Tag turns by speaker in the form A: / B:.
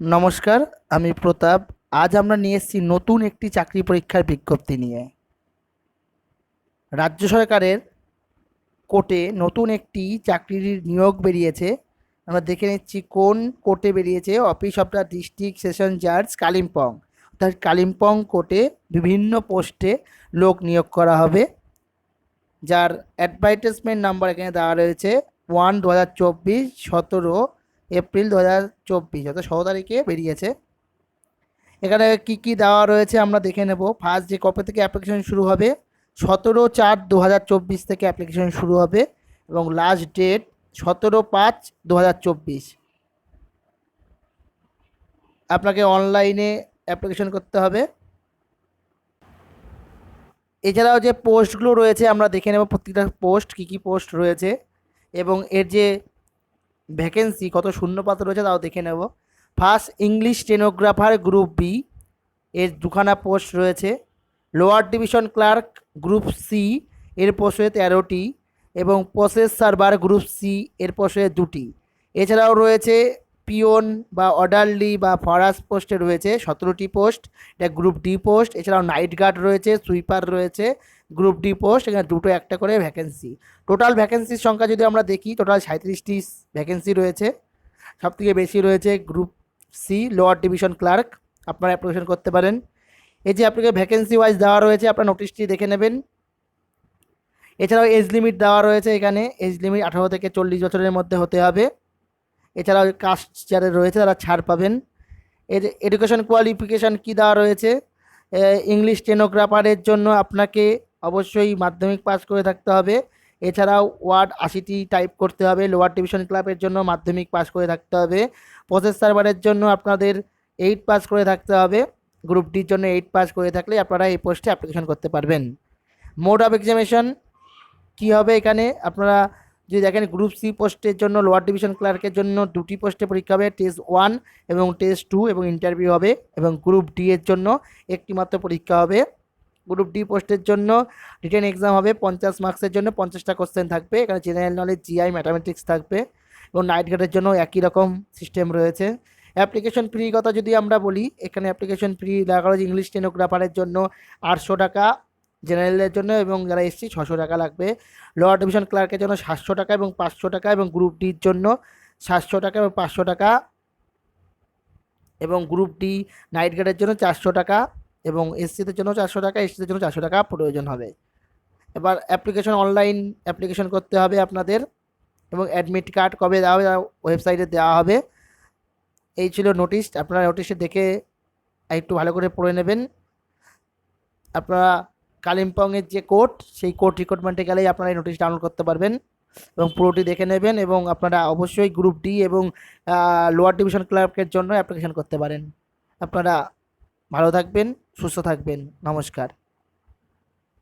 A: নমস্কার, আমি প্রতাপ। আজ আমরা নিয়ে এসেছি নতুন একটি চাকরি পরীক্ষার বিজ্ঞপ্তি নিয়ে। রাজ্য সরকারের কোর্টে নতুন একটি চাকরির নিয়োগ বেরিয়েছে। আমরা দেখে নিচ্ছি কোন কোর্টে বেরিয়েছে। Office of the district session জাজ কালিম্পং। অর্থাৎ কালিম্পং কোর্টে বিভিন্ন পোস্টে লোক নিয়োগ করা হবে। যার অ্যাডভার্টাইজমেন্ট নাম্বার এখানে দেওয়া রয়েছে ওয়ান দু হাজার চব্বিশ, সতেরো এপ্রিল দু হাজার চব্বিশ, অর্থাৎ ষোলো তারিখে বেরিয়েছে। এখানে কি কি দেওয়া রয়েছে আমরা দেখে নেব। ফার্স্ট যে কবে থেকে অ্যাপ্লিকেশন শুরু হবে? সতেরো চার দু হাজার চব্বিশ থেকে অ্যাপ্লিকেশন শুরু হবে এবং লাস্ট ডেট সতেরো পাঁচ দু হাজার চব্বিশ। আপনাকে অনলাইনে অ্যাপ্লিকেশন করতে হবে। এছাড়াও যে পোস্টগুলো রয়েছে আমরা দেখে নেব প্রত্যেকটা পোস্ট কী কী পোস্ট রয়েছে এবং এর যে ভ্যাকেন্সি কত শূন্যপাত রয়েছে তাও দেখে নেব। First English stenographer group B এর দুখানা পোস্ট রয়েছে। Lower division clerk group C এর পোস্টে তেরোটি এবং প্রসেস সার্ভার গ্রুপ সি এর পোস্টে দুটি। এছাড়াও রয়েছে পিওন বা অর্ডারলি বা ফরাস পোস্টে রয়েছে, সতেরোটি পোস্ট। এটা গ্রুপ ডি পোস্ট, এছাড়াও নাইট গার্ড রয়েছে, সুইপার রয়েছে, গ্রুপ ডি পোস্ট, এখানে দুটো একটা করে ভ্যাকেন্সি। টোটাল ভ্যাকেন্সির সংখ্যা যদি আমরা দেখি, টোটাল সাঁত্রিশটি ভ্যাকেন্সি রয়েছে। সবথেকে বেশি রয়েছে group C, lower division clerk. আপনারা অ্যাপ্লিকেশন করতে পারেন। এই যে আপনাকে ভ্যাকেন্সি ওয়াইজ দেওয়া রয়েছে, আপনার নোটিশটি দেখে নেবেন। এছাড়াও এজ লিমিট দেওয়া রয়েছে এখানে। এজ লিমিট আঠারো থেকে চল্লিশ বছরের মধ্যে হতে হবে। এছাড়াও কাস্ট যারা রয়েছে তারা ছাড় পাবেন। এর এডুকেশন কোয়ালিফিকেশান কী দেওয়া রয়েছে? ইংলিশ স্টেনোগ্রাফারের জন্য আপনাকে অবশ্যই মাধ্যমিক পাস করে থাকতে হবে। এছাড়াও ওয়ার্ড আশিটি টাইপ করতে হবে লোয়ার ডিভিশন ক্লাবের জন্য মাধ্যমিক পাস করে থাকতে হবে। প্রসেস সার্ভারের জন্য আপনাদের এইট পাস করে থাকতে হবে। গ্রুপ ডির জন্য এইট পাস করে থাকলে আপনারা এই পোস্টে অ্যাপ্লিকেশন করতে পারবেন। মোড অফ এক্সামিনেশন কী হবে এখানে? আপনারা যদি দেখেন গ্রুপ সি পোস্টের জন্য লোয়ার ডিভিশন ক্লার্কের জন্য দুটি পোস্টে পরীক্ষা হবে টেস্ট ওয়ান এবং টেস্ট টু এবং ইন্টারভিউ হবে এবং গ্রুপ ডি এর জন্য একটি মাত্র পরীক্ষা হবে। গ্রুপ ডি পোস্টের জন্য রিটেন এক্সাম হবে, পঞ্চাশ মার্কসের জন্য পঞ্চাশটা কোশ্চেন থাকবে, এখানে জেনারেল নলেজ জিআই ম্যাথামেটিক্স থাকবে এবং নাইট গার্ডের জন্য একই রকম সিস্টেম রয়েছে। অ্যাপ্লিকেশন ফ্রি কথা যদি আমরা বলি, এখানে অ্যাপ্লিকেশন ফ্রি লাগা রয়েছে ইংলিশ টেনোগ্রাফারের জন্য আটশো টাকা জেনারেলের জন্য এবং যারা এসছি, ছশো টাকা লাগবে। লোয়ার ডিভিশন ক্লার্কের জন্য সাতশো টাকা এবং পাঁচশো টাকা এবং গ্রুপ ডির জন্য সাতশো টাকা এবং পাঁচশো টাকা এবং গ্রুপ ডি নাইট গার্ডের জন্য চারশো টাকা এবং এসসিদের জন্য চারশো টাকা এসসিদের জন্য চারশো টাকা প্রয়োজন হবে। এবার অ্যাপ্লিকেশন অনলাইন অ্যাপ্লিকেশন করতে হবে আপনাদের এবং অ্যাডমিট কার্ড কবে দেওয়া হবে ওয়েবসাইটে দেওয়া হবে। এই ছিল নোটিশ আপনারা নোটিশে দেখে একটু ভালো করে পড়ে নেবেন। আপনারা কালিম্পংয়ের যে কোর্ট, সেই কোর্ট রিক্রুটমেন্টে গেলেই আপনারা এই নোটিশ ডাউনলোড করতে পারবেন এবং পুরোটি দেখে নেবেন এবং আপনারা অবশ্যই গ্রুপ ডি এবং লোয়ার ডিভিশন ক্লার্কের জন্য অ্যাপ্লিকেশন করতে পারেন। আপনারা ভালো থাকবেন, সুস্থ থাকবেন। নমস্কার।